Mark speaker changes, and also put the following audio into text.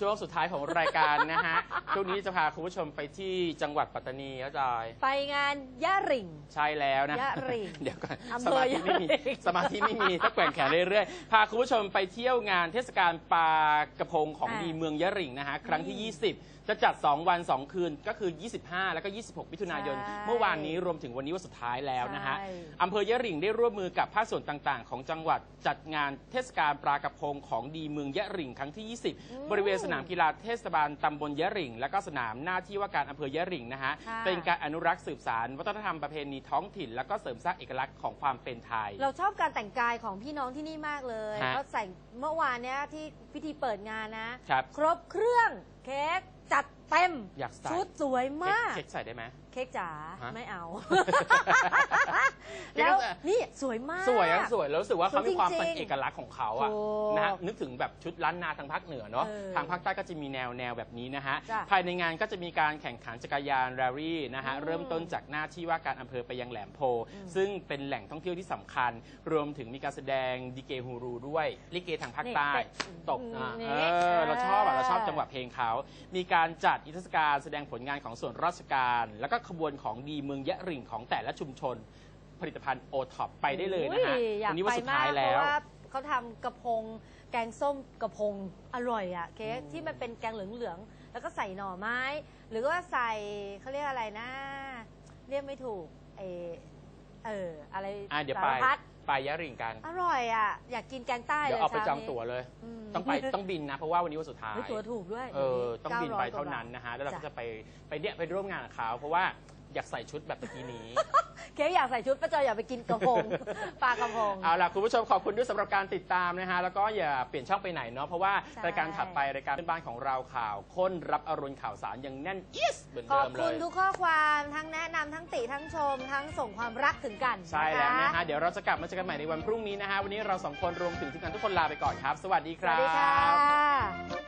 Speaker 1: ช่วงสุดท้ายของรายการนะฮะ ช่วงนี้จะพาคุณผู้ชมไปที่จังหวัดปัตตานีครับจอย
Speaker 2: ไปงานย่าหริ่ง
Speaker 1: ใช่แล้วนะ
Speaker 2: ยะหริ่ง
Speaker 1: เดี๋ยวก่อน
Speaker 2: อำ
Speaker 1: ส
Speaker 2: เภอ
Speaker 1: มาธิไม่มี
Speaker 2: ยะหริ่ง
Speaker 1: สมาธิไม่มีถ้าแกว่งแขนเรื่อยๆ พาคุณผู้ชมไปเที่ยวงานเทศกาลปลากระพงของ
Speaker 2: อ่า
Speaker 1: ดีเมืองยะหริ่งนะฮะ ครั้งที่
Speaker 2: อืม
Speaker 1: 20 จะจัด 2 วัน 2 คืนก็คือ 25 แล้วก็ 26 มิถุนายน
Speaker 2: ใช่
Speaker 1: เมื่อวานนี้รวมถึงวันนี้วันสุดท้ายแล้วนะฮะ
Speaker 2: ใช่
Speaker 1: อำเภอยะหริ่งได้ร่วมมือกับภาคส่วนต่างๆ ของจังหวัดจัดงานเทศกาลปลากระพงของดีเมืองยะหริ่งครั้งที่
Speaker 2: อืม
Speaker 1: 20 บริเวณสนามกีฬาเทศบาลตำบลยะหริ่ง และก็สนามหน้าที่ว่าการอำเภอยะหริ่งนะฮะ
Speaker 2: ค่ะ
Speaker 1: เป็นการอนุรักษ์สืบสานวัฒนธรรมประเพณีท้องถิ่น แล้วก็เสริมสร้างเอกลักษณ์ของความเป็นไทย
Speaker 2: เราชอบการแต่งกายของพี่น้องที่นี่มากเลย
Speaker 1: ฮะ
Speaker 2: ก็ใส่เมื่อวานเนี้ยที่พิธีเปิดงานนะ
Speaker 1: ครับ
Speaker 2: ครบเครื่องเค้กจัดเต็ม
Speaker 1: อยากใส่
Speaker 2: ชุดสวยมาก
Speaker 1: เค้กใส่ได้ไหม
Speaker 2: เค้กจ๋า
Speaker 1: ฮะ
Speaker 2: ไม่เอา
Speaker 1: เค้ก
Speaker 2: แล้ว
Speaker 1: จะ
Speaker 2: นี่สวยมาก
Speaker 1: สวยอะสวยแล้วรู้สึกว่าเขามีความ
Speaker 2: สวยจริ
Speaker 1: เป็น
Speaker 2: งๆ
Speaker 1: เอกลักษณ์ของเขาอะ
Speaker 2: ถูก
Speaker 1: นะฮะนึกถึงแบบชุดล้านนาทางภาคเหนือเนาะ
Speaker 2: เออ
Speaker 1: ทางภาคใต้ก็จะมีแนวแนวแบบนี้นะฮะ
Speaker 2: จ้ะ
Speaker 1: ภายในงานก็จะมีการแข่งขันจักรยานแรลลี่นะฮะ
Speaker 2: อืม
Speaker 1: เริ่มต้นจากหน้าที่ว่าการอำเภอไปยังแหลมโพ
Speaker 2: อืม
Speaker 1: ซึ่งเป็นแหล่งท่องเที่ยวที่สำคัญ รวมถึงมีการแสดงดิเกฮูรูด้วยลิเกทางภาคใต้
Speaker 2: นี่
Speaker 1: ตกอะ
Speaker 2: นี่
Speaker 1: เออเราชอบอะเราชอบ
Speaker 2: เออ
Speaker 1: จังหวะเพลงเขา มีการจัดนิทรรศการแสดงผลงานของส่วนราชการ แล้วก็ขบวนของดีเมืองยะหริ่งของแต่ละชุมชน ผลิตภัณฑ์โอท็อปไปได้เลยนะฮะ
Speaker 2: อุ้ยอยาก
Speaker 1: วันนี้วัน
Speaker 2: ไป
Speaker 1: สุด
Speaker 2: มา
Speaker 1: ท้าย
Speaker 2: กเพ
Speaker 1: แล้ว
Speaker 2: ราะว่าเขาทำกระพง แกงส้มกระพงอร่อยอะเค้กที่มันเป็นแกงเหลืองๆแล้วก็ใส่หน่อไม้ หรือว่าใส่เขาเรียกอะไรนะ เรียกไม่ถูกเออเอออะไร
Speaker 1: อะเดี๋ยว
Speaker 2: สา
Speaker 1: ไป
Speaker 2: รพัด
Speaker 1: ไปยะหริ่งกัน
Speaker 2: อร่อยอะอยากกินแกงใต้เลย
Speaker 1: เดี๋ยวเอาไปจอง
Speaker 2: ช้นี้
Speaker 1: ตั๋วเลย
Speaker 2: ม
Speaker 1: ต้องไปต้องบินนะ เพราะว่าวันนี้วันสุดท้าย
Speaker 2: เฮ้ยตั๋วถูกด้วย
Speaker 1: เออต้องบินไป
Speaker 2: 900
Speaker 1: เท่านั้นนะฮะ แล้วเราก็
Speaker 2: จ้
Speaker 1: จะไปไปเนี่ยไปร่วมงานกับเขาเพราะว่าอยากใส่ชุดแบบตะกี้นี้
Speaker 2: เค้กอยากใส่ชุดป้าจอยอยากไปกินกระพง ปลากระพง
Speaker 1: เอาล่ะ คุณผู้ชมขอบคุณด้วยสำหรับการติดตามนะฮะ แล้วก็อย่าเปลี่ยนช่องไปไหนเนาะเพราะว่า
Speaker 2: ใช่
Speaker 1: รายการถัดไปรายการเพื่อนบ้านของเราข่าวค้นรับอรุณข่าวสารยังแน่นเอียสเหมือน
Speaker 2: ขอ
Speaker 1: เดิ
Speaker 2: บ
Speaker 1: มเล
Speaker 2: คุณ
Speaker 1: ย
Speaker 2: ทุกข้อความทั้งแนะนำ ทั้งติทั้งชม ทั้งส่งความรักถึงกัน
Speaker 1: ใช่แล้วนะ
Speaker 2: ค
Speaker 1: ฮะ เดี๋ยวเราจะกลับมาเจอกันใหม่ในวันพรุ่งนี้นะฮะ วันนี้เราสองคนรวมถึงทีมงานทุกคนลาไปก่อนครับ สวัสดีค
Speaker 2: ส
Speaker 1: รั
Speaker 2: วั
Speaker 1: บ
Speaker 2: สดีค่ะ